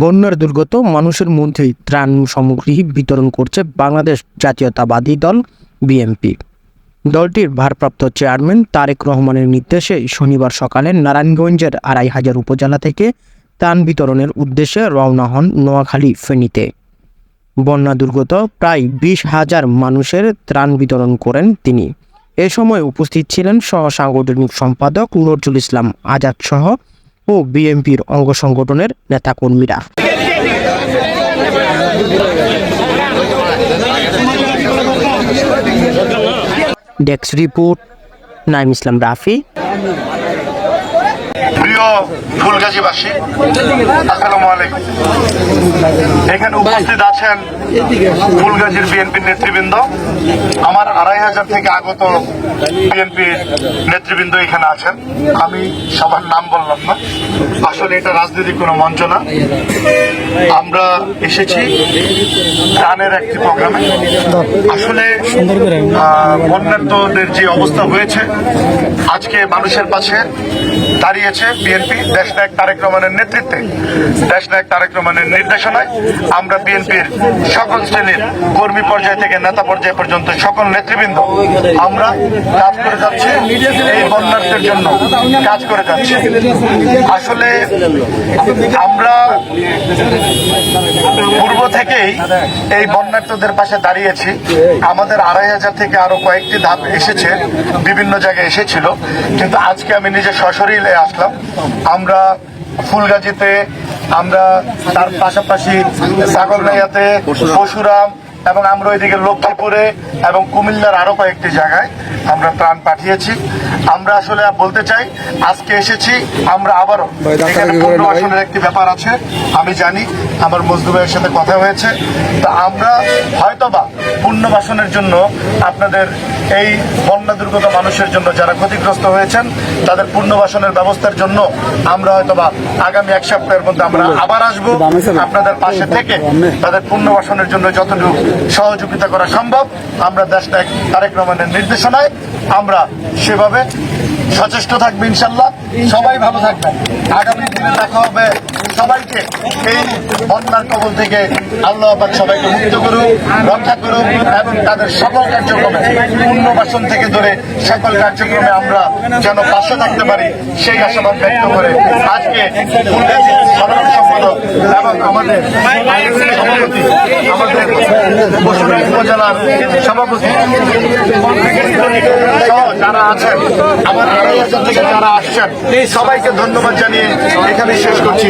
বন্যার দুর্গত মানুষের মধ্যেই ত্রাণ সামগ্রী বিতরণ করছে বাংলাদেশ জাতীয়তাবাদী দল, বিএনপি। দলটির ভারপ্রাপ্ত চেয়ারম্যান তারেক রহমানের নির্দেশে শনিবার সকালে নারায়ণগঞ্জের আড়াই হাজার উপজেলা থেকে ত্রাণ বিতরণের উদ্দেশ্যে রওনা হন নোয়াখালী ফেনীতে। বন্যা দুর্গত প্রায় বিশ হাজার মানুষের ত্রাণ বিতরণ করেন তিনি। এ সময় উপস্থিত ছিলেন সহ সাংগঠনিক সম্পাদক নজরুল ইসলাম আজাদ সহ ও বিএনপির অঙ্গ সংগঠনের নেতাকর্মীরা। Desk report Naim Islam Rafi. ফুলগাজীবাসী। আসসালামু আলাইকুম। এখানে উপস্থিত আছেন ফুলগাজীর বিএনপির নেতৃবৃন্দ। আমার আড়াই হাজার থেকে আগত বিএনপির নেতৃবৃন্দ এখানে আছেন। আমি সবার নাম বললাম না। আসলে এটা রাজনৈতিক কোনো মঞ্চ না। আমরা এসেছি গানের একটি প্রোগ্রামে। আসলে বন্যার্থদের যে অবস্থা হয়েছে, আজকে মানুষের পাশে দাঁড়িয়েছে বিএনপি দেশনায়ক তারেক রহমানের নেতৃত্বে দেশনায়ক তারেক রহমানের নির্দেশনায় আমরা বিএনপির সকল শ্রেণির কর্মী পর্যায় থেকে নেতা পর্যায় পর্যন্ত সকল নেতৃবৃন্দ, আমরা কাজ করে যাচ্ছি, এই বন্যার্থের জন্য কাজ করে যাচ্ছি। আসলে আমরা পূর্ব থেকেই এই বন্যার্থদের পাশে দাঁড়িয়েছি। আমাদের আড়াই হাজার থেকে আরও কয়েকটি ধাপ এসেছে, বিভিন্ন জায়গায় এসেছিল। কিন্তু আজকে আমি নিজে সশরীরে আসলাম। আমরা ফুলগাজীতে আমরা তার পাশাপাশি সাগরনাইয়াতে পশুরাম এবং আমরা ওইদিকে লক্ষ্মীপুরে এবং কুমিল্লার আরও কয়েকটি জায়গায় আমরা ত্রাণ পাঠিয়েছি। আমরা আসলে বলতে চাই আজকে এসেছি আমরা আবারও এখানে পুনর্বাসনের একটি ব্যাপার আছে আমি জানি আমার মজদু ভাইয়ের সাথে কথা হয়েছে। তা আমরা হয়তোবা পুনর্বাসনের জন্য আপনাদের এই বন্যা দুর্গত মানুষের জন্য যারা ক্ষতিগ্রস্ত হয়েছেন তাদের পুনর্বাসনের ব্যবস্থার জন্য আমরা হয়তোবা আগামী এক সপ্তাহের মধ্যে আমরা আবার আসব। আপনাদের পাশে থেকে তাদের পুনর্বাসনের জন্য যতটুকু সহযোগিতা করা সম্ভব। আমরা দেশটা তারেক রহমানের নির্দেশনায় আমরা সেভাবে সচেষ্ট থাকবে ইনশাল্লাহ। সবাই ভালো থাকবেন। আগামী দিনে দেখা হবে সবাইকে। এই বন্যার কবল থেকে আল্লাহ আবাদ সবাইকে মুক্ত করুক, রক্ষা করুক এবং তাদের সকল কার্যক্রমে পুনর্বাসন থেকে ধরে সকল কার্যক্রমে আমরা যেন পাশে থাকতে পারি, সেই আশাবাদ ব্যক্ত করে আজকে সাধারণ সম্পাদক এবং আমাদের সভাপতি উপজেলার সভাপতি। যারা আছেন, আমার আড়াই হাজার থেকে যারা আসছেন, সবাইকে ধন্যবাদ জানিয়ে এখানে শেষ করছি।